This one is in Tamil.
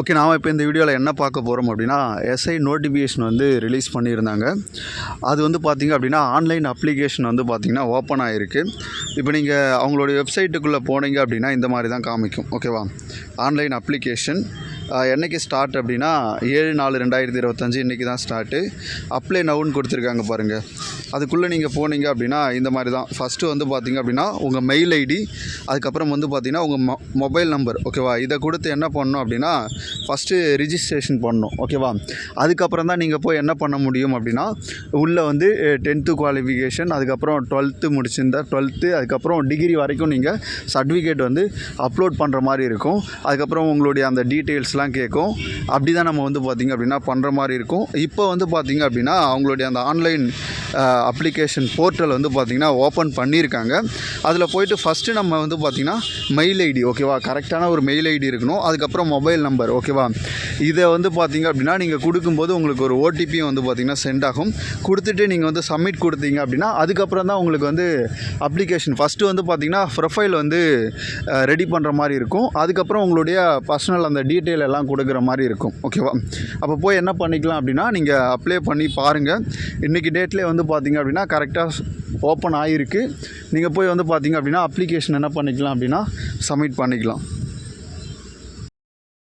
ஓகே நாம் இப்போ இந்த வீடியோவில் என்ன பார்க்க போகிறோம் அப்படின்னா எஸ்ஐ நோட்டிஃபிகேஷன் வந்து ரிலீஸ் பண்ணியிருந்தாங்க. அது வந்து பார்த்திங்க அப்படின்னா ஆன்லைன் அப்ளிகேஷன் வந்து பார்த்திங்கன்னா ஓப்பன் ஆகிருக்கு இப்போ நீங்கள் அவங்களுடைய வெப்சைட்டுக்குள்ளே போனீங்க அப்படின்னா இந்த மாதிரி தான் காமிக்கும். ஓகேவா ஆன்லைன் அப்ளிகேஷன் என்றைக்கு ஸ்டார்ட் அப்படின்னா ஏழு நாலு ரெண்டாயிரத்தி இருபத்தஞ்சி இன்றைக்கி தான் ஸ்டார்ட்டு அப்ளை நவுன்னு கொடுத்துருக்காங்க பாருங்கள் அதுக்குள்ளே நீங்கள் போனீங்க அப்படின்னா இந்த மாதிரி தான். ஃபஸ்ட்டு வந்து பார்த்தீங்க அப்படின்னா உங்கள் மெயில் ஐடி அதுக்கப்புறம் வந்து பார்த்தீங்கன்னா உங்கள் மொ மொபைல் நம்பர் ஓகேவா இதை கொடுத்து என்ன பண்ணணும் அப்படின்னா ஃபஸ்ட்டு ரிஜிஸ்ட்ரேஷன் பண்ணணும் ஓகேவா அதுக்கப்புறம் தான் நீங்கள் போய் என்ன பண்ண முடியும் அப்படின்னா உள்ளே வந்து டென்த்து குவாலிஃபிகேஷன் அதுக்கப்புறம் டுவெல்த்து முடிச்சிருந்தா டுவெல்த்து அதுக்கப்புறம் டிகிரி வரைக்கும் நீங்கள் சர்டிஃபிகேட் வந்து அப்லோட் பண்ணுற மாதிரி இருக்கும். அதுக்கப்புறம் உங்களுடைய அந்த டீட்டெயில்ஸ்லாம் கேட்கும். அப்படி தான் நம்ம வந்து பார்த்திங்க அப்படின்னா பண்ணுற மாதிரி இருக்கும். இப்போ வந்து பார்த்திங்க அப்படின்னா அவங்களுடைய அந்த ஆன்லைன் அப்ளிகேஷன் போர்ட்டல் வந்து பார்த்திங்கன்னா ஓப்பன் பண்ணியிருக்காங்க. அதில் போயிட்டு ஃபஸ்ட்டு நம்ம வந்து பார்த்திங்கன்னா மெயில் ஐடி ஓகேவா கரெக்டான ஒரு மெயில் ஐடி இருக்கணும். அதுக்கப்புறம் மொபைல் நம்பர் ஓகேவா இதை வந்து பார்த்திங்க அப்படின்னா நீங்கள் கொடுக்கும்போது உங்களுக்கு ஒரு ஓடிபியும் வந்து பார்த்திங்கன்னா சென்ட் ஆகும். கொடுத்துட்டு நீங்கள் வந்து சப்மிட் கொடுத்தீங்க அப்படின்னா அதுக்கப்புறம் தான் உங்களுக்கு வந்து அப்ளிகேஷன் ஃபஸ்ட்டு வந்து பார்த்திங்கன்னா ப்ரொஃபைல் வந்து ரெடி பண்ணுற மாதிரி இருக்கும். அதுக்கப்புறம் உங்களுடைய பர்சனல் அந்த டீட்டெயில் எல்லாம் கொடுக்குற மாதிரி இருக்கும் ஓகேவா அப்போ போய் என்ன பண்ணிக்கலாம் அப்படின்னா நீங்கள் அப்ளை பண்ணி பாருங்கள் இன்றைக்கி டேட்லேயே வந்து பார்த்திங்க அப்படின்னா கரெக்டாக ஓப்பன் ஆகிருக்கு நீங்கள் போய் வந்து பார்த்திங்க அப்படின்னா அப்ளிகேஷன் என்ன பண்ணிக்கலாம் அப்படின்னா சப்மிட் பண்ணிக்கலாம்.